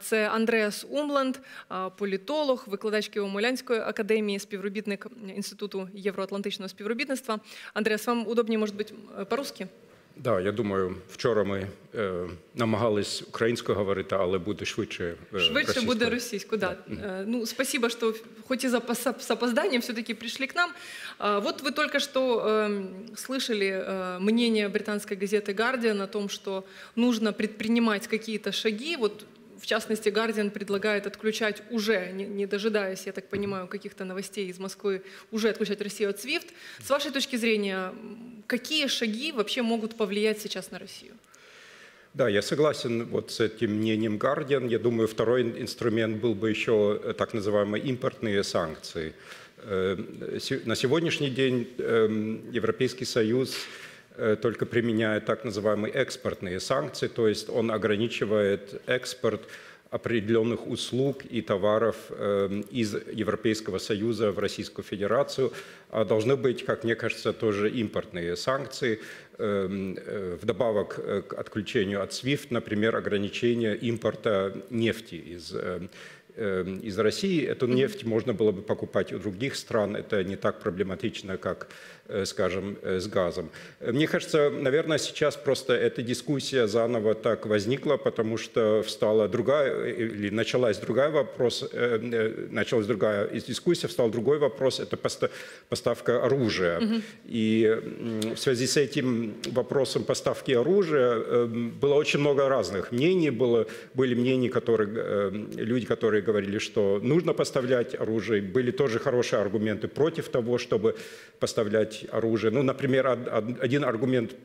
Це Андреас Умланд, політолог, викладач Києво-Молянської академії, співробітник Інституту євроатлантичного співробітництва. Андреас, вам удобніше, може бути, по-русски? Да, я думаю, вчора ми е, намагались українською говорити, але буде швидше. Е, швидше буде російською, да. да. Ну, спасибо, что хоть и за, с опозданием все-таки пришли к нам. А, вот вы только что э, слышали э, мнение британской газеты «Гардиан» о том, что нужно предпринимать какие-то шаги. Вот в частности, Guardian предлагает отключать уже, не, не дожидаясь, я так понимаю, каких-то новостей из Москвы, уже отключать Россию от SWIFT. С вашей точки зрения, какие шаги вообще могут повлиять сейчас на Россию? Да, я согласен вот с этим мнением Guardian. Я думаю, второй инструмент был бы еще э, так называемые импортные санкции. Э, на сегодняшний день эм, Европейский Союз только применяет так называемые экспортные санкции, то есть он ограничивает экспорт определенных услуг и товаров эм, из Европейского Союза в Российскую Федерацию. А должны быть, как мне кажется, тоже импортные санкции. Э, вдобавок к отключению от SWIFT, например, ограничение импорта нефти из из России. Эту нефть можно было бы покупать у других стран. Это не так проблематично, как Э, скажем, э, с газом. Мне кажется, наверное, сейчас просто эта дискуссия заново так возникла, потому что встала другая, э, или началась другая вопрос, началась другая из дискуссии, встал другой вопрос, это поставка оружия. Угу. И в связи с этим вопросом поставки оружия было очень много разных мнений, было, были мнения, которые, люди, которые говорили, что нужно поставлять оружие, были тоже хорошие аргументы против того, чтобы поставлять оружие. Ну, например, один аргумент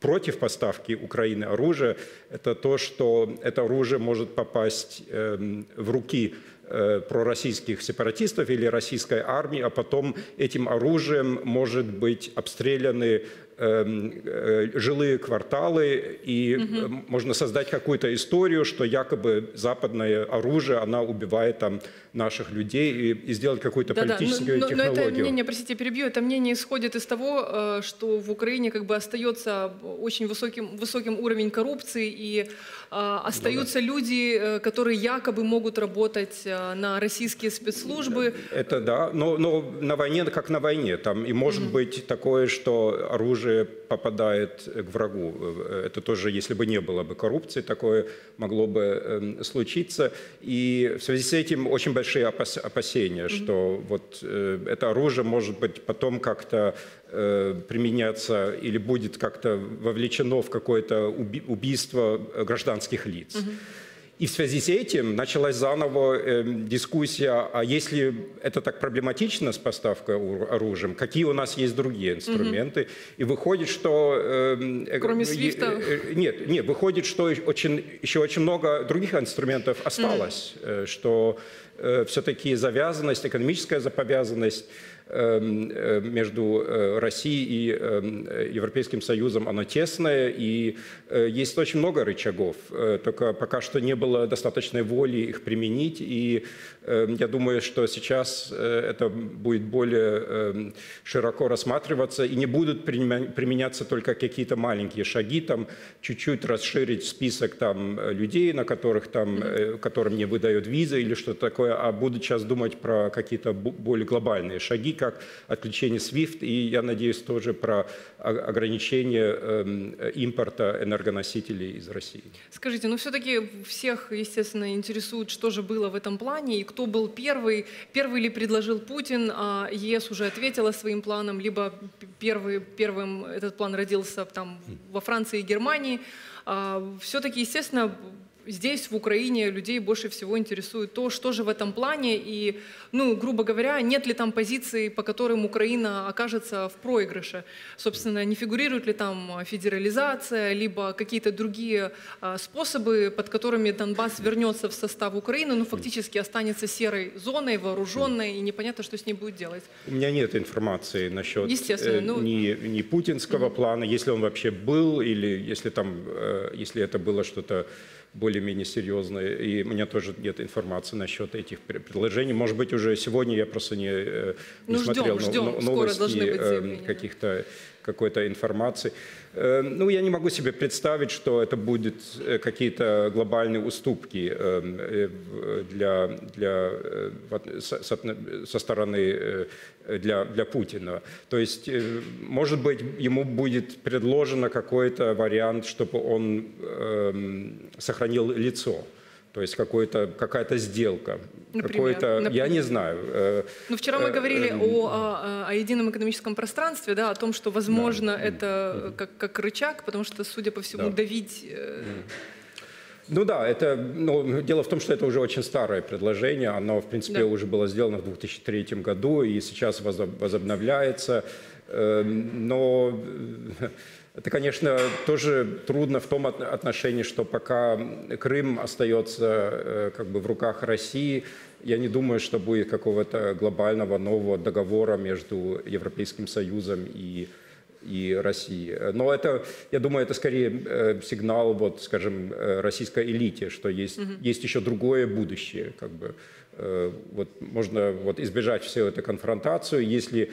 против поставки Украины оружия – это то, что это оружие может попасть эм, в руки э, пророссийских сепаратистов или российской армии, а потом этим оружием может быть обстреляны жилые кварталы, и угу. можно создать какую-то историю, что якобы западное оружие, она убивает там наших людей и, и сделать какую-то да, политическую да, но, технологию. Но это мнение, простите, перебью, это мнение исходит из того, э, что в Украине как бы остается очень высоким, высоким уровень коррупции и э, остаются ну, да. люди, э, которые якобы могут работать на российские спецслужбы. Это да, но, но на войне как на войне. Там и может mm-hmm. быть такое, что оружие попадает к врагу. Это тоже, если бы не было бы коррупции, такое могло бы эм, случиться. И в связи с этим очень большие опасения, что вот э, это оружие может быть потом как-то э, применяться или будет как-то вовлечено в какое-то уби- убийство гражданских лиц. Mm-hmm. И в связи с этим началась заново э, дискуссия, а если это так проблематично с поставкой оружием, какие у нас есть другие инструменты? Угу. И выходит, что... Э, Кроме свифта? Э, э, нет, нет, выходит, что очень, еще очень много других инструментов осталось, угу. что э, все-таки завязанность, экономическая заповязанность Эм, между э, Россией и эм, Европейским Союзом, она тесная, и э, есть очень много рычагов, только пока что не было достаточной воли их применить, и эм, я думаю, что сейчас это будет более широко рассматриваться, и не будут применяться только какие-то маленькие шаги, там чуть-чуть расширить список там людей, на которых там, которым не выдают визы или что-то такое, а будут сейчас думать про какие-то более глобальные шаги, как отключение SWIFT, и я надеюсь тоже про ограничение импорта энергоносителей из России. Скажите, ну все-таки всех, естественно, интересует, что же было в этом плане, и кто был первый, первый ли предложил Путин, а ЕС уже ответила своим планом, либо первый, первым этот план родился там во Франции и Германии. А, все-таки, естественно, здесь, в Украине, людей больше всего интересует то, что же в этом плане, и, ну, грубо говоря, нет ли там позиций, по которым Украина окажется в проигрыше. Собственно, не фигурирует ли там федерализация, либо какие-то другие а, способы, под которыми Донбасс вернется в состав Украины, но фактически останется серой зоной, вооруженной, и непонятно, что с ней будет делать. У меня нет информации насчет э, ну... ни, ни путинского плана, если он вообще был, или если там, э, если это было что-то более-менее серьезные. И у меня тоже нет информации насчет этих предложений. Может быть, уже сегодня я просто не, э, не ну, смотрел ждем, ждем. новости э, каких-то какой-то информации. Э, ну, я не могу себе представить, что это будут э, какие-то глобальные уступки э, для, для, со стороны для, для Путина. То есть, может быть, ему будет предложено какой-то вариант, чтобы он эм, сохранил лицо. То есть какая-то сделка. Какой-то, я не знаю. Э, ну, вчера мы э, говорили э, о, о, о едином экономическом пространстве, да, о том, что, возможно, да. это как, как рычаг, потому что, судя по всему, да. давить... Ну да, это, ну, дело в том, что это уже очень старое предложение, оно, в принципе, да. уже было сделано в 2003 году и сейчас возобновляется, но это, конечно, тоже трудно в том отношении, что пока Крым остается э, как бы в руках России, я не думаю, что будет какого-то глобального нового договора между Европейским Союзом и и России. Но это, я думаю, это скорее э, сигнал, вот, скажем, э, российской элите, что есть, угу. есть еще другое будущее. Как бы. Вот можно вот избежать всю эту конфронтацию, если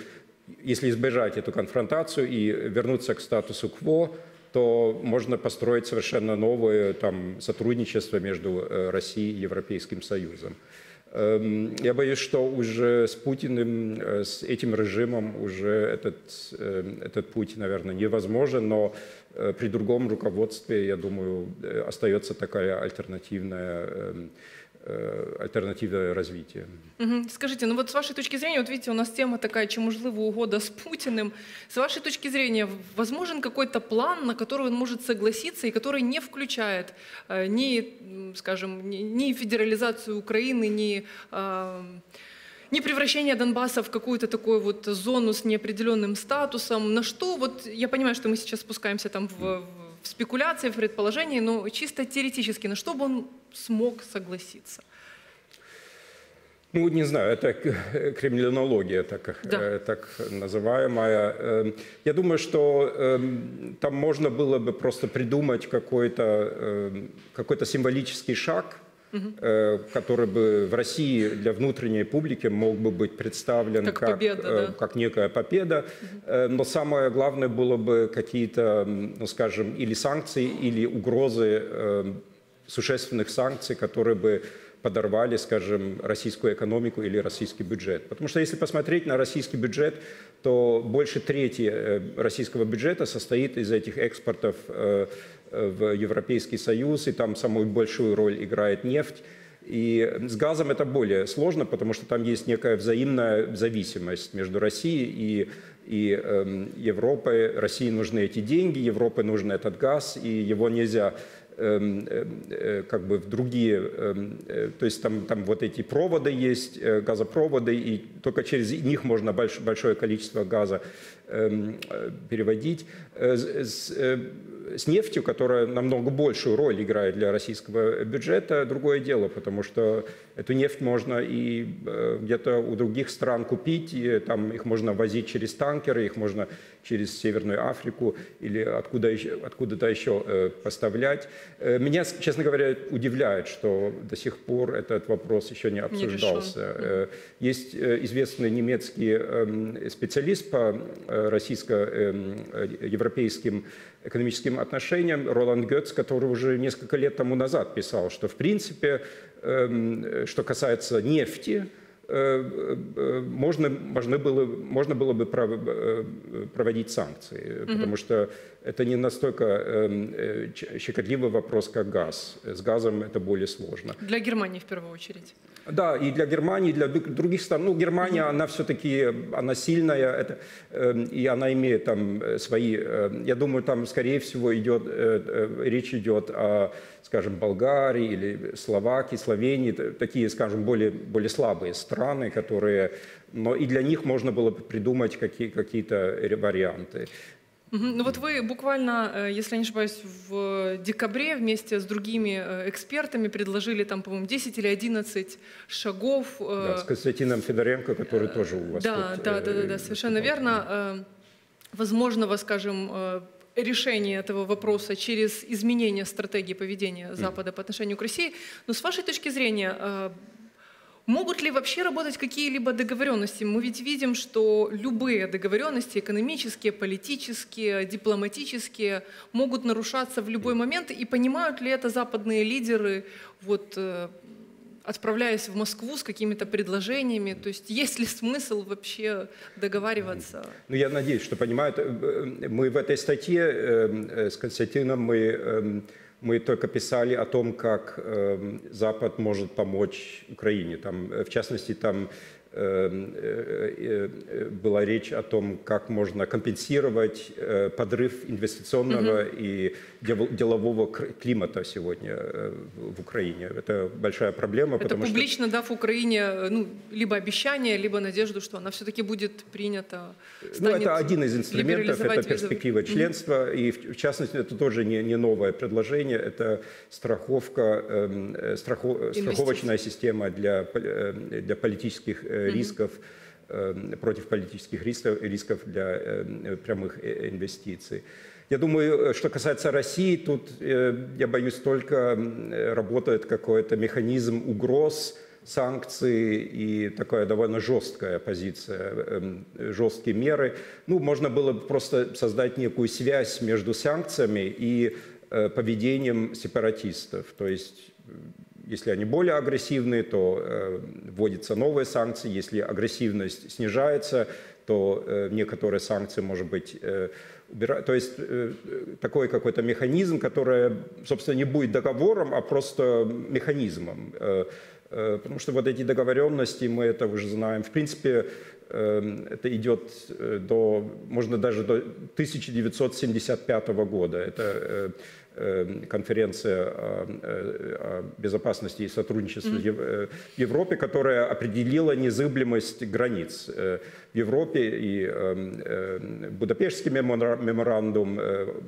если избежать эту конфронтацию и вернуться к статусу кво, то можно построить совершенно новое там, сотрудничество между э, Россией и Европейским Союзом. Эм, я боюсь, что уже с Путиным, э, с этим режимом уже этот, э, этот путь, наверное, невозможен, но при другом руководстве, я думаю, остается такая альтернативная эм, Э, альтернативное развитие. Скажите, ну вот с вашей точки зрения, вот видите, у нас тема такая, чи можливо угода с Путиным. С вашей точки зрения, возможен какой-то план, на который он может согласиться и который не включает э, ни, скажем, ни, ни федерализацию Украины, ни э, не превращение Донбасса в какую-то такую вот зону с неопределенным статусом. На что, вот я понимаю, что мы сейчас спускаемся там в, в спекуляции, в предположения, но чисто теоретически, на что бы он смог согласиться? Ну, не знаю, это криминология так, да. Э, так называемая. Эм, я думаю, что эм, там можно было бы просто придумать какой-то эм, какой символический шаг, угу. который бы в России для внутренней публики мог бы быть представлен как, как, победа, э, да? как некая победа. Угу. Но самое главное было бы какие-то, ну, скажем, или санкции, или угрозы существенных санкций, которые бы подорвали, скажем, российскую экономику или российский бюджет. Потому что если посмотреть на российский бюджет, то больше трети э, российского бюджета состоит из этих экспортов э, в Европейский Союз, и там самую большую роль играет нефть. И с газом это более сложно, потому что там есть некая взаимная зависимость между Россией и, и э, Европой. России нужны эти деньги, Европе нужен этот газ, и его нельзя Эм, э, как бы в другие, эм, э, то есть там, там вот эти проводы есть, э, газопроводы, и только через них можно большое количество газа переводить. С, нефтью, которая намного большую роль играет для российского бюджета, другое дело, потому что эту нефть можно и где-то у других стран купить, и там их можно возить через танкеры, их можно через Северную Африку или откуда, откуда-то еще поставлять. Э, меня, честно говоря, удивляет, что до сих пор этот вопрос еще не обсуждался. Не э, Есть э, известный немецкий эм, специалист по российско-европейским эм, экономическим отношениям Роланд Гетц, который уже несколько лет тому назад писал, что в принципе, эм, что касается нефти, можно, можно, было, можно было бы проводить санкции, mm-hmm. потому что это не настолько щекотливый вопрос, как газ. С газом это более сложно. Для Германии в первую очередь. Да, и для Германии, и для других стран. Ну, Германия, она все-таки, она сильная, это, и она имеет там свои, я думаю, там, скорее всего, идет, речь идет о, скажем, Болгарии или Словакии, Словении, такие, скажем, более, более слабые страны, которые, но и для них можно было бы придумать какие, какие-то варианты. Ну вот вы буквально, э, если я не ошибаюсь, в декабре вместе с другими э, экспертами предложили там, по-моему, 10 или 11 шагов. Э, да, с Константином Федоренко, который тоже у вас Да, тут, да, да, да, да, совершенно верно. Возможного, скажем, решение этого вопроса через изменение стратегии поведения Запада по отношению к России. Но с вашей точки зрения, Могут ли вообще работать какие-либо договоренности? Мы ведь видим, что любые договоренности, экономические, политические, дипломатические, могут нарушаться в любой момент. И понимают ли это западные лидеры, вот, э, отправляясь в Москву с какими-то предложениями? То есть есть ли смысл вообще договариваться? Ну, я надеюсь, что понимают. Э, э, мы в этой статье с Константином мы мы только писали о том, как э, Запад может помочь Украине. Там, в частности, там Эм, э, э, э, была речь о том, как можно компенсировать подрыв инвестиционного угу. и делового климата сегодня в Украине. Это большая проблема. Это публично что... дав Украине ну, либо обещание, либо надежду, что она все-таки будет принята. Ну, это один из инструментов, это перспектива членства. Угу. И в частности, это тоже не, не новое предложение, это страховка, эм, страхов, страховочная система для, для политических рисков, эм, против политических рисков, рисков для эм, прямых э, инвестиций. Я думаю, что касается России, тут, э, я боюсь, только работает какой-то механизм угроз, санкции и такая довольно жесткая позиция, эм, жесткие меры. Ну, можно было бы просто создать некую связь между санкциями и э, поведением сепаратистов. То есть если они более агрессивные, то э, вводятся новые санкции. Если агрессивность снижается, то э, некоторые санкции, может быть, э, убирают. То есть такой какой-то механизм, который, собственно, не будет договором, а просто механизмом. Потому что вот эти договоренности, мы это уже знаем, в принципе, это идет до, можно даже до 1975 года. Это конференция о безопасности и сотрудничестве mm-hmm. в Европе, которая определила незыблемость границ э, в Европе и эм, Будапештский меморандум,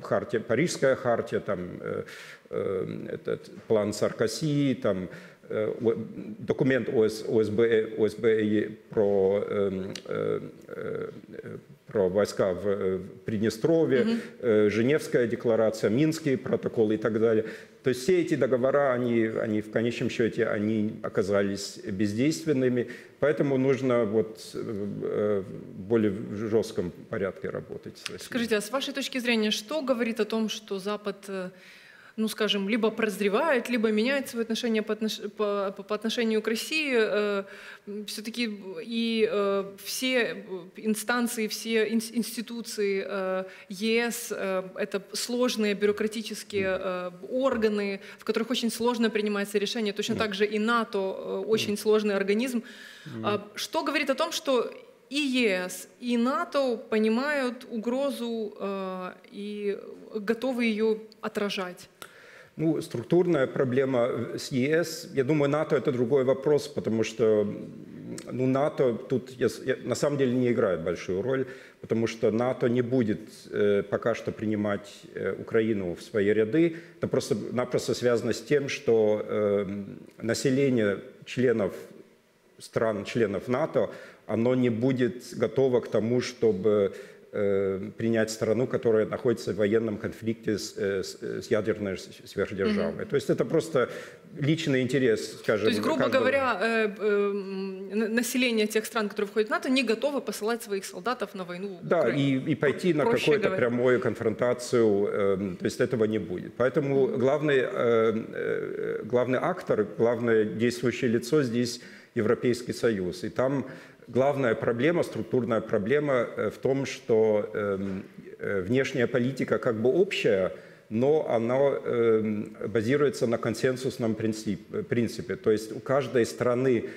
хартия, Парижская хартия, там этот план Саркоси, там документ ОС, ОСБ, ОСБ про про войска в э, Приднестровье, угу. Женевская декларация, Минские протоколы и так далее. То есть все эти договора, они, они в конечном счете, они оказались бездейственными, поэтому нужно вот э, в более жестком порядке работать. Скажите, а с вашей точки зрения, что говорит о том, что Запад ну, скажем, либо прозревает, либо меняет свои отношения по, отнош... по, по отношению к России. Э, все-таки и э, все инстанции, все ин, институции э, ЕС э, — это сложные бюрократические э, органы, в которых очень сложно принимается решение. Точно так же и НАТО э, — очень сложный организм. Э, что говорит о том, что и ЕС, и НАТО понимают угрозу э, и готовы ее отражать? Ну, структурная проблема с ЕС, я думаю, НАТО это другой вопрос, потому что ну, НАТО тут я, я, на самом деле не играет большую роль, потому что НАТО не будет э, пока что принимать э, Украину в свои ряды. Это просто-напросто связано с тем, что э, население членов стран, членов НАТО, оно не будет готово к тому, чтобы Э, принять страну, которая находится в военном конфликте с, э, с, с ядерной сверхдержавой. Mm-hmm. То есть это просто личный интерес, скажем. То есть, грубо каждого... говоря, э, э, население тех стран, которые входят в НАТО, не готовы посылать своих солдатов на войну. В да, и, и пойти на какую-то прямую конфронтацию, э, то есть этого не будет. Поэтому главный, э, э, главный актор, главное действующее лицо здесь Европейский Союз. И там главная проблема, структурная проблема э, в том, что эм, э, внешняя политика как бы общая, но она эм, базируется на консенсусном принципе. То есть у каждой страны,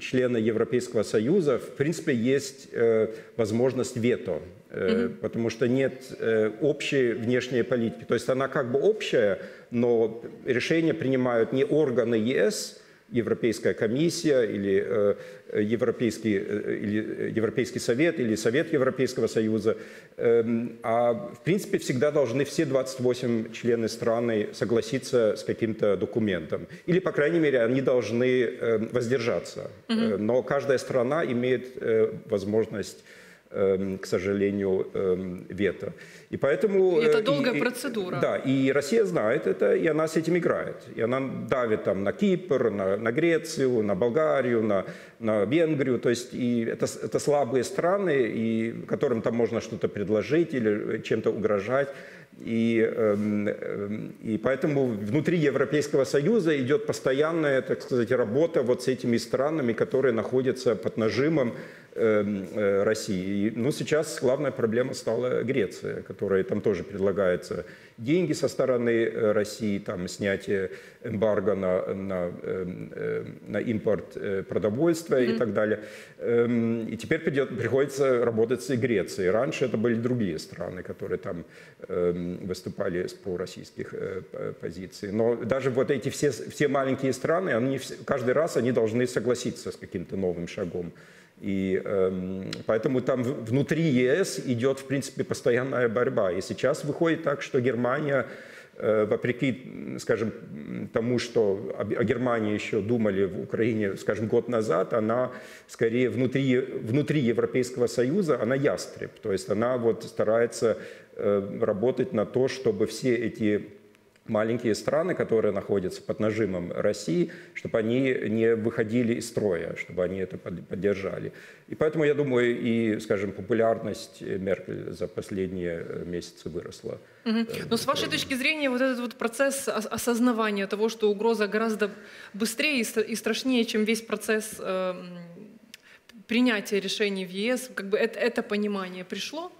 члена Европейского Союза, в принципе, есть э, возможность вето, mm-hmm. потому что нет общей внешней политики. То есть она как бы общая, но решения принимают не органы ЕС, Европейская комиссия или э, Европейский, э, или Европейский совет или Совет Европейского Союза. Эм, а в принципе всегда должны все 28 члены страны согласиться с каким-то документом. Или, по крайней мере, они должны эм, воздержаться. Но каждая страна имеет возможность к сожалению, эм, вето. И поэтому... И это э, долгая и- процедура. Да, и Россия знает это, и она с этим играет. И она давит там на Кипр, на, на Грецию, на Болгарию, на, на Венгрию. То есть и это, это слабые страны, и которым там можно что-то предложить или чем-то угрожать. И, эм, эм, и поэтому внутри Европейского Союза идет постоянная, так сказать, работа вот с этими странами, которые находятся под нажимом эм, России. И, Ну, сейчас главная проблема стала Греция, которая там тоже предлагается деньги со стороны э, России, там снятие эмбарго на, на, эм, э, на импорт э, продовольствия и так далее. Эм, И теперь придет, приходится работать с Грецией. Раньше это были другие страны, которые там эм, выступали с пророссийских э, позиций. Но даже вот эти все, все маленькие страны, они каждый раз они должны согласиться с каким-то новым шагом. И эм, поэтому там внутри ЕС идет, в принципе, постоянная борьба. И сейчас выходит так, что Германия, э, вопреки, скажем, тому, что о, о Германии еще думали в Украине, скажем, год назад, она скорее внутри, внутри Европейского Союза, она ястреб. То есть она вот старается э, работать на то, чтобы все эти маленькие страны, которые находятся под нажимом России, чтобы они не выходили из строя, чтобы они это под- поддержали. И поэтому, я думаю, и, скажем, популярность Меркель за последние э, месяцы выросла. Мгм. Но с вашей точки зрения, вот этот вот процесс ос- осознавания того, что угроза гораздо быстрее и стра- и страшнее, чем весь процесс э, м, принятия решений в ЕС, как бы это, это понимание пришло?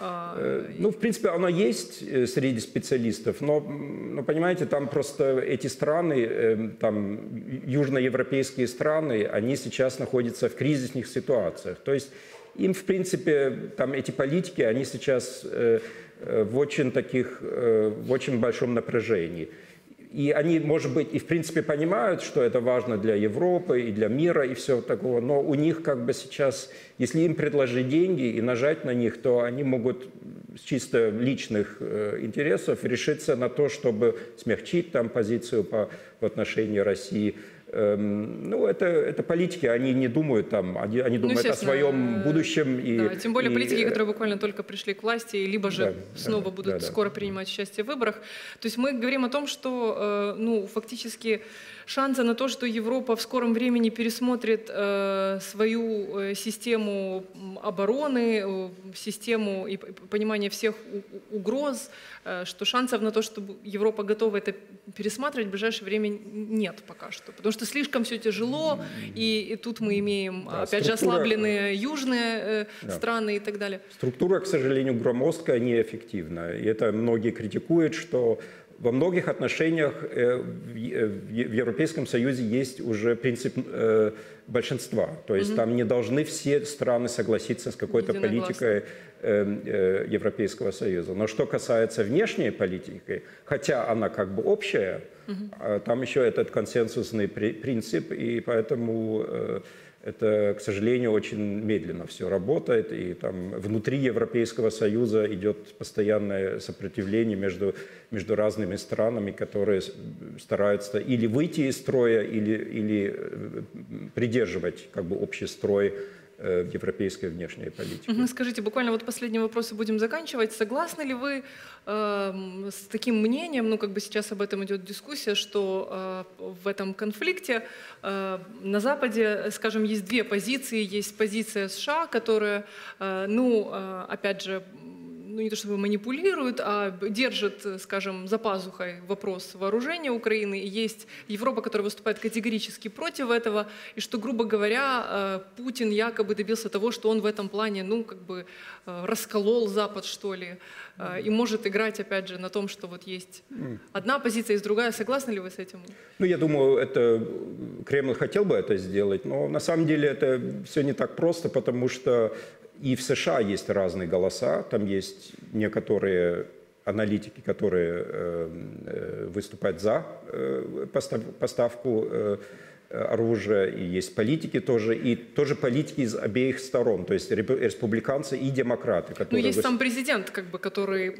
А, Э, Ну, в принципе, оно есть э, среди специалистов, но, ну, понимаете, там просто эти страны, э, там южноевропейские страны, они сейчас находятся в кризисных ситуациях. То есть им, в принципе, там эти политики, они сейчас э, в очень таких, в очень большом напряжении. И они, может быть, и в принципе понимают, что это важно для Европы и для мира и все такого, но у них как бы сейчас, если им предложить деньги и нажать на них, то они могут с чисто личных э, интересов решиться на то, чтобы смягчить там позицию по, в отношении России. Эм, ну, это, это политики, они не думают там, они, они думают о Ну, естественно, своем э, будущем. И, да, тем более и, политики, э, которые буквально только пришли к власти, либо же Да, снова да, будут да, да. скоро принимать участие в выборах. То есть мы говорим о том, что э, ну, фактически шансы на то, что Европа в скором времени пересмотрит э, свою э, систему обороны, э, систему и понимание всех угроз, что шансов на то, чтобы Европа готова это пересматривать в ближайшее время нет пока что. Потому что слишком все тяжело, и, и тут мы имеем, Да, опять же, ослабленные южные Да. страны и так далее. Структура, к сожалению, громоздкая, неэффективна. И это многие критикуют, что во многих отношениях э, в Европейском Союзе есть уже принцип э, большинства. То есть там не должны все страны согласиться с какой-то политикой э, э, Европейского Союза. Но что касается внешней политики, хотя она как бы общая, а там еще этот консенсусный при- принцип, и поэтому это, к сожалению, очень медленно все работает, и там внутри Европейского Союза идет постоянное сопротивление между, между разными странами, которые стараются или выйти из строя, или, или э, придерживать как бы общий строй в европейской внешней политике. Скажите, буквально вот последний вопрос и будем заканчивать. Согласны ли вы эм, с таким мнением, ну как бы сейчас об этом идет дискуссия, что э, в этом конфликте э, на Западе, скажем, есть две позиции. Есть позиция США, которая, э, ну, э, опять же, ну не то чтобы манипулирует, а держит, э, скажем, за пазухой вопрос вооружения Украины. И есть Европа, которая выступает категорически против этого, и что, грубо говоря, э, Путин якобы добился того, что он в этом плане, ну, как бы э, расколол Запад, что ли, э, и может играть, опять же, на том, что вот есть одна позиция, есть другая. Согласны ли вы с этим? Ну, я думаю, это Кремль хотел бы это сделать, но на самом деле это все не так просто, потому что и в США есть разные голоса, там есть некоторые аналитики, которые э, э, выступают за э, постав- поставку оружия, и есть политики тоже, и тоже политики из обеих сторон, то есть республиканцы и демократы, Ну, есть сам президент, как бы, который,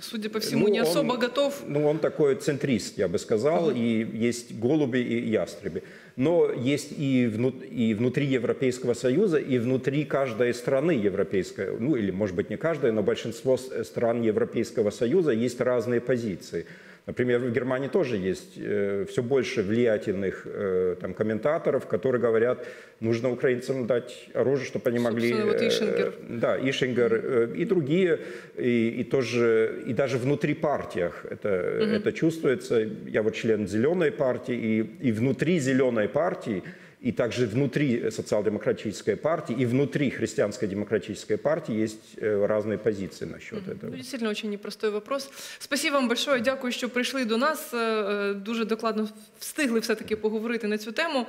судя по всему, Ну, не особо он- готов. Ну, он такой центрист, я бы сказал, и есть голуби и ястребы. Но есть и, вну- и внутри Европейского Союза, и внутри каждой страны Европейской, ну или, может быть, не каждой, но большинство стран Европейского Союза есть разные позиции. Например, в Германии тоже есть все больше влиятельных э, там, комментаторов, которые говорят, нужно украинцам дать оружие, чтобы они могли... Собственно, вот э, Ишингер. да, Ишингер э, и другие, и, и тоже, и даже внутри партиях это, это чувствуется. Я вот член зеленой партии, и, и внутри зеленой партии, и также внутри социал-демократической партии, и внутри христианской демократической партии есть э, разные позиции насчет этого. Ну, Дійсно, очень непростой вопрос. Спасибо вам большое. Дякую, що прийшли до нас. Е, е, Дуже докладно встигли все-таки поговорити на цю тему.